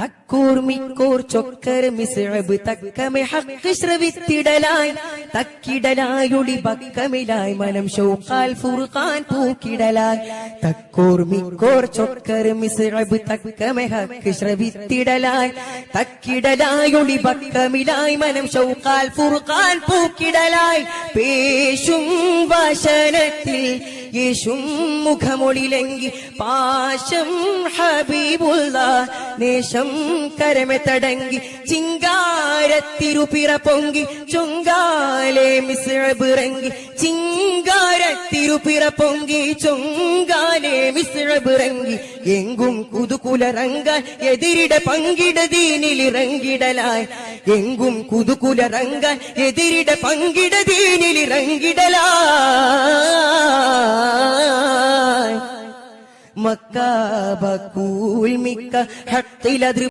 തക്കൂർ മിക്കൂർ ചൊക്കർ മിസ്അബ് തക്കമെ ഹക്ക് ശ്രവിത്തിടലായി. തക്കിടലായുടി ബക്കമിലായി. മനം ഷൗഖാൽ ഫുർഖാൻ പൂക്കിടലായി തക്കൂർ മിക്കൂർ ചൊക്കർ മിസ്അബ് തക്കമെ ഹക്ക് ശ്രവിത്തിടലായി. തക്കിടലായുടി ബക്കമിലായി. മനം ഷൗഖാൽ ഫുർഖാൻ പൂക്കിടലായി പേശും വശനത്തിൽ യേശും മുഖമൊളിലെങ്കിൽ പാശം ഹബീബുള്ള നേശം കരമെ തടങ്കി ചിങ്കാരത്തിരുപിറ പൊങ്കി ചൊങ്കാലെ മിസ്റബിറങ്ങി ചിങ്കാരത്തിരുപിറ പൊങ്കി ചൊങ്കാലെ മിസ്റബിറങ്ങി എങ്കും കുതുകുലറങ്കാൻ എതിരിട പങ്കിട ദീനിലിറങ്ങിടലായി എങ്കും കുതുകുലറങ്കാൻ എതിരിട പങ്കിട ദീനിലിറങ്ങിടലായി മക്ക ബക്കൂൽ മിക്ക ഹത്തിലതിർ